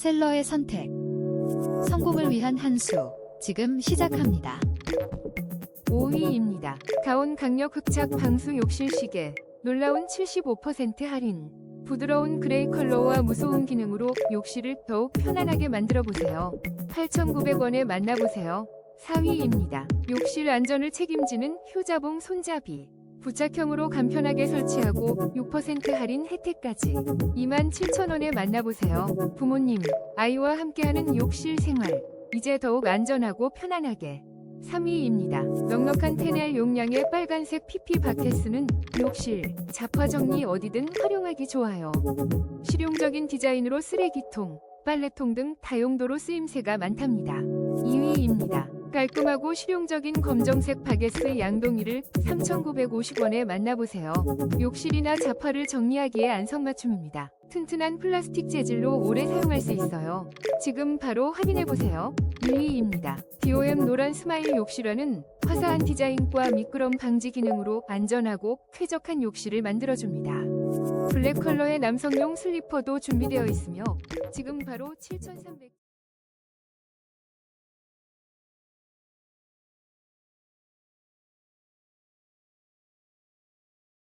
셀러의 선택. 성공을 위한 한 수. 지금 시작합니다. 5위입니다. 가온 강력 흡착 방수 욕실 시계. 놀라운 75% 할인. 부드러운 그레이 컬러와 무소음 기능으로 욕실을 더욱 편안하게 만들어 보세요. 8,900원에 만나보세요. 4위입니다. 욕실 안전을 책임지는 효자봉 손잡이. 부착형으로 간편하게 설치하고 6% 할인 혜택까지 27,000원에 만나보세요. 부모님, 아이와 함께하는 욕실 생활. 이제 더욱 안전하고 편안하게. 3위입니다. 넉넉한 테넬 용량의 빨간색 PP 바켓스는 욕실, 잡화 정리 어디든 활용하기 좋아요. 실용적인 디자인으로 쓰레기통, 빨래통 등 다용도로 쓰임새가 많답니다. 2위입니다. 깔끔하고 실용적인 검정색 바게스 양동이를 3,950원에 만나보세요. 욕실이나 잡화를 정리하기에 안성맞춤입니다. 튼튼한 플라스틱 재질로 오래 사용할 수 있어요. 지금 바로 확인해보세요. 1위입니다. DOM 노란 스마일 욕실화는 화사한 디자인과 미끄럼 방지 기능으로 안전하고 쾌적한 욕실을 만들어줍니다. 블랙 컬러의 남성용 슬리퍼도 준비되어 있으며 지금 바로 7,300